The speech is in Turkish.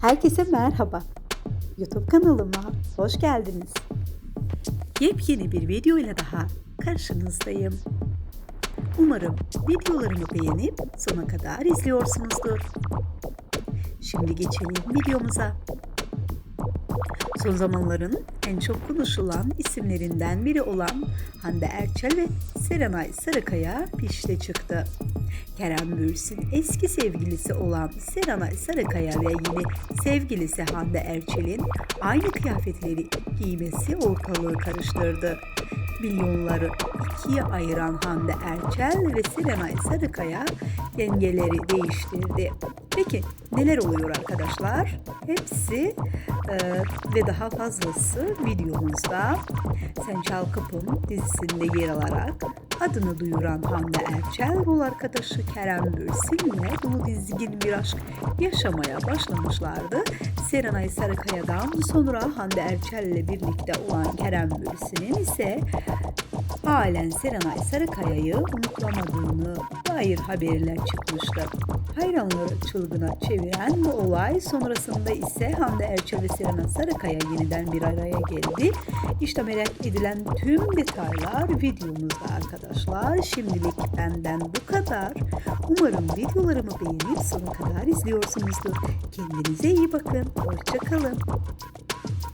Herkese merhaba. YouTube kanalıma hoş geldiniz. Yepyeni bir video ile daha karşınızdayım. Umarım videolarımı beğenip sona kadar izliyorsunuzdur. Şimdi geçelim videomuza. Son zamanların en çok konuşulan isimlerinden biri olan Hande Erçel ve Serenay Sarıkaya pişte çıktı. Kerem Bürsin eski sevgilisi olan Serenay Sarıkaya ve yeni sevgilisi Hande Erçel'in aynı kıyafetleri giymesi ortalığı karıştırdı. Milyonları ikiye ayıran Hande Erçel ve Serenay Sarıkaya dengeleri değiştirdi. Peki neler oluyor arkadaşlar? Hepsi e, ve daha fazlası videomuzda. Sen Çal Kapım dizisinde yer alarak adını duyuran Hande Erçel, rol arkadaşı Kerem Bürsin ile dolu dizgin bir aşk yaşamaya başlamışlardı. Serenay Sarıkaya'dan sonra Hande Erçel ile birlikte olan Kerem Bürsin'in ise halen Serenay Sarıkaya'yı unutlamadığını dair haberler çıkmıştı. Hayranları çılgına çeviren bu olay sonrasında ise Hande Erçel ve Serenay Sarıkaya yeniden bir araya geldi. İşte merak edilen tüm detaylar videomuzda arkadaşlar. Şimdilik benden bu kadar. Umarım videolarımı beğenip sonuna kadar izliyorsunuzdur. Kendinize iyi bakın. Hoşçakalın.